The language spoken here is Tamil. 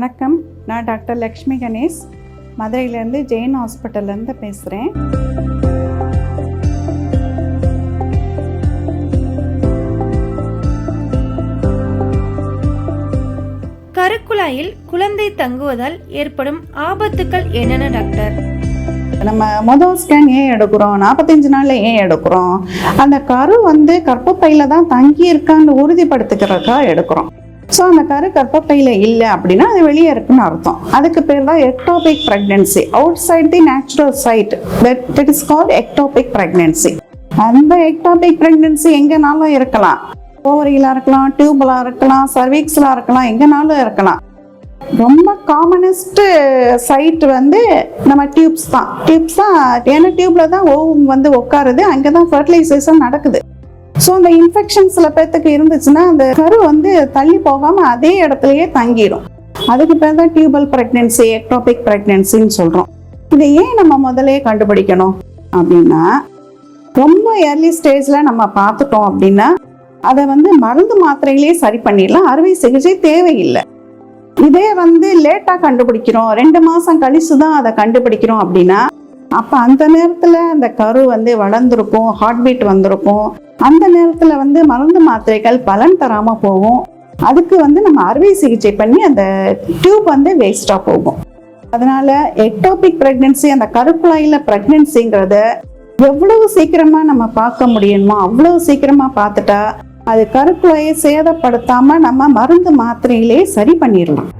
வணக்கம். நான் டாக்டர் லக்ஷ்மி கணேஷ். மதுரையிலேருந்து ஜெயின் ஹாஸ்பிட்டல்லேருந்து பேசுகிறேன் கருக்குழாயில் குழந்தை தங்குவதால் ஏற்படும் ஆபத்துக்கள் என்னென்ன டாக்டர்? நம்ம மொதல் ஸ்கேன் ஏன் எடுக்கிறோம்? நாற்பத்தஞ்சு நாளில் ஏன் எடுக்கிறோம்? அந்த கரு வந்து கர்ப்பப்பையில் தான் தங்கி இருக்கான்னு உறுதிப்படுத்திக்கிறதுக்காக எடுக்கிறோம். ஸோ அந்த கரு கர்ப்பப்பையில் இல்லை அப்படின்னா அது வெளியே இருக்குன்னு அர்த்தம். அதுக்கு பேர் தான் ectopic pregnancy outside the natural side that it is called ectopic pregnancy அந்த எக்டோபிக் ப்ரெக்னென்சி எங்கேனாலும் இருக்கலாம். ஓவரியில் இருக்கலாம் டியூப்லாம் இருக்கலாம் சர்வீக்ஸ்லாம் இருக்கலாம் எங்கேனாலும் இருக்கலாம். ரொம்ப காமனஸ்ட் சைட் வந்து நம்ம டியூப்ஸ் தான். டியூப்ஸ் தான் ஏன்னா டியூப்ல தான் ஓவம் வந்து உட்காருது. அங்கே தான் ஃபர்டிலைசேஷன் நடக்குது. ஸோ அந்த இன்ஃபெக்ஷன் சில பேர்த்துக்கு இருந்துச்சுன்னா அந்த கரு வந்து தள்ளி போகாமல் அதே இடத்துலையே தங்கிடும் அதுக்கு பேர் தான் டியூபல் ப்ரெக்னென்சி எக்டோபிக் ப்ரெக்னென்சின்னு சொல்கிறோம் இதை ஏன் நம்ம முதலே கண்டுபிடிக்கணும் அப்படின்னா ரொம்ப ஏர்லி ஸ்டேஜில் நம்ம பார்த்துட்டோம் அப்படின்னா அதை வந்து மருந்து மாத்திரைகளே சரி பண்ணிடலாம். அறுவை சிகிச்சை தேவையில்லை. இதே வந்து லேட்டாக கண்டுபிடிக்கிறோம். ரெண்டு மாதம் கழிச்சு தான் அதை கண்டுபிடிக்கிறோம் அப்படின்னா அப்போ அந்த நேரத்தில் அந்த கரு வந்து வளர்ந்துருக்கும் ஹார்ட் பீட் வந்திருக்கும். அந்த நேரத்தில் வந்து மருந்து மாத்திரைகள் பலன் தராமல் போகும். அதுக்கு வந்து நம்ம அறுவை சிகிச்சை பண்ணி அந்த டியூப் வந்து வேஸ்ட்டாக போகும். அதனால எக்டோபிக் ப்ரெக்னென்சி அந்த கருக்குழாயில் ப்ரெக்னென்சிங்கிறத எவ்வளவு சீக்கிரமாக நம்ம பார்க்க முடியுமோ அவ்வளவு சீக்கிரமாக பார்த்துட்டா அது கருக்குழாயை சேதப்படுத்தாமல் நம்ம மருந்து மாத்திரையிலே சரி பண்ணிடலாம்.